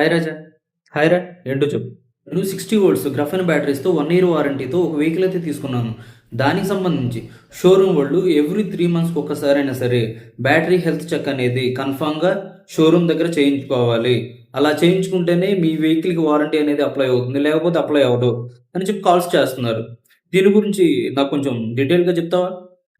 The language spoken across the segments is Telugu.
హాయ్ రాజా హాయ్ రా ఏంటో చెప్పు. నేను సిక్స్టీ వోల్ట్స్ గ్రఫెన్ బ్యాటరీస్తో వన్ ఇయర్ వారంటీతో ఒక వెహికల్ అయితే తీసుకున్నాను. దానికి సంబంధించి షోరూమ్ వాళ్ళు ఎవ్రీ త్రీ మంత్స్కి ఒక్కసారైనా సరే బ్యాటరీ హెల్త్ చెక్ అనేది కన్ఫామ్గా షోరూమ్ దగ్గర చేయించుకోవాలి. అలా చేయించుకుంటేనే మీ వెహికల్కి వారంటీ అనేది అప్లై అవుతుంది లేకపోతే అప్లై అవ్వదు అని చెప్పి కాల్స్ చేస్తున్నారు. దీని గురించి నాకు కొంచెం డీటెయిల్గా చెప్తావా?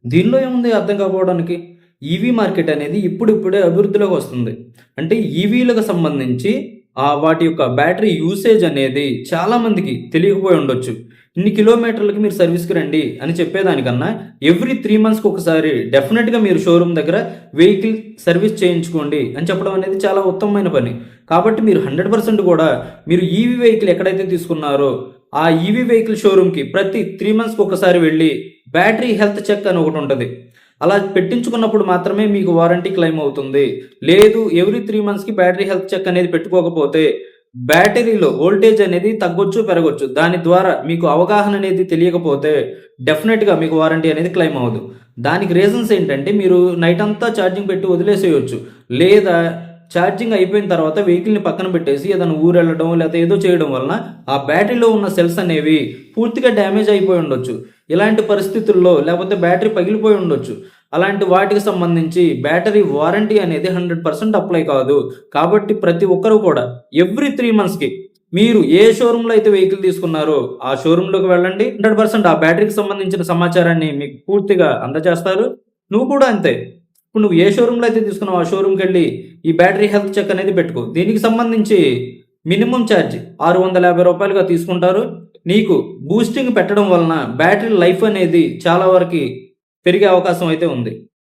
దీనిలో ఏముంది అర్థం కాకపోవడానికి? ఈవీ మార్కెట్ అనేది ఇప్పుడిప్పుడే అభివృద్ధిలోకి వస్తుంది. అంటే ఈవీలకు సంబంధించి ఆ వాటి యొక్క బ్యాటరీ యూసేజ్ అనేది చాలామందికి తెలియకపోయి ఉండొచ్చు. ఇన్ని కిలోమీటర్లకి మీరు సర్వీస్కి రండి అని చెప్పేదానికన్నా ఎవ్రీ త్రీ మంత్స్కి ఒకసారి డెఫినెట్గా మీరు షోరూమ్ దగ్గర వెహికల్ సర్వీస్ చేయించుకోండి అని చెప్పడం అనేది చాలా ఉత్తమమైన పని. కాబట్టి మీరు హండ్రెడ్ పర్సెంట్ కూడా మీరు ఈవీ వెహికల్ ఎక్కడైతే తీసుకున్నారో ఆ ఈవీ వెహికల్ షోరూమ్కి ప్రతి త్రీ మంత్స్కి ఒకసారి వెళ్ళి బ్యాటరీ హెల్త్ చెక్ అని ఒకటి ఉంటుంది. అలా పెట్టించుకున్నప్పుడు మాత్రమే మీకు వారంటీ క్లెయిమ్ అవుతుంది. లేదు ఎవ్రీ త్రీ మంత్స్కి బ్యాటరీ హెల్త్ చెక్ అనేది పెట్టుకోకపోతే బ్యాటరీలో వోల్టేజ్ అనేది తగ్గొచ్చు పెరగొచ్చు. దాని ద్వారా మీకు అవగాహన అనేది తెలియకపోతే డెఫినెట్గా మీకు వారంటీ అనేది క్లెయిమ్ అవ్వదు. దానికి రీజన్స్ ఏంటంటే మీరు నైట్ అంతా ఛార్జింగ్ పెట్టి వదిలేసేయచ్చు. లేదా ఛార్జింగ్ అయిపోయిన తర్వాత వెహికల్ని పక్కన పెట్టేసి ఏదైనా ఊరు వెళ్ళడం లేదా ఏదో చేయడం వలన ఆ బ్యాటరీలో ఉన్న సెల్స్ అనేవి పూర్తిగా డ్యామేజ్ అయిపోయి ఉండొచ్చు. ఇలాంటి పరిస్థితుల్లో లేకపోతే బ్యాటరీ పగిలిపోయి ఉండొచ్చు. అలాంటి వాటికి సంబంధించి బ్యాటరీ వారంటీ అనేది హండ్రెడ్ పర్సెంట్ అప్లై కాదు. కాబట్టి ప్రతి ఒక్కరూ కూడా ఎవ్రీ త్రీ మంత్స్కి మీరు ఏ షోరూంలో అయితే వెహికల్ తీసుకున్నారో ఆ షోరూంలోకి వెళ్ళండి. హండ్రెడ్ పర్సెంట్ ఆ బ్యాటరీకి సంబంధించిన సమాచారాన్ని మీకు పూర్తిగా అందజేస్తారు. నువ్వు కూడా అంతే. ఇప్పుడు నువ్వు ఏ షోరూంలో అయితే తీసుకున్నావు ఆ షోరూమ్కి వెళ్ళి ఈ బ్యాటరీ హెల్త్ చెక్ అనేది పెట్టుకో. దీనికి సంబంధించి మినిమం ఛార్జ్ ఆరు వందల యాభై రూపాయలుగా తీసుకుంటారు. నీకు బూస్టింగ్ పెట్టడం వలన బ్యాటరీ లైఫ్ అనేది చాలా వరకు పెరిగే అవకాశం అయితే ఉంది.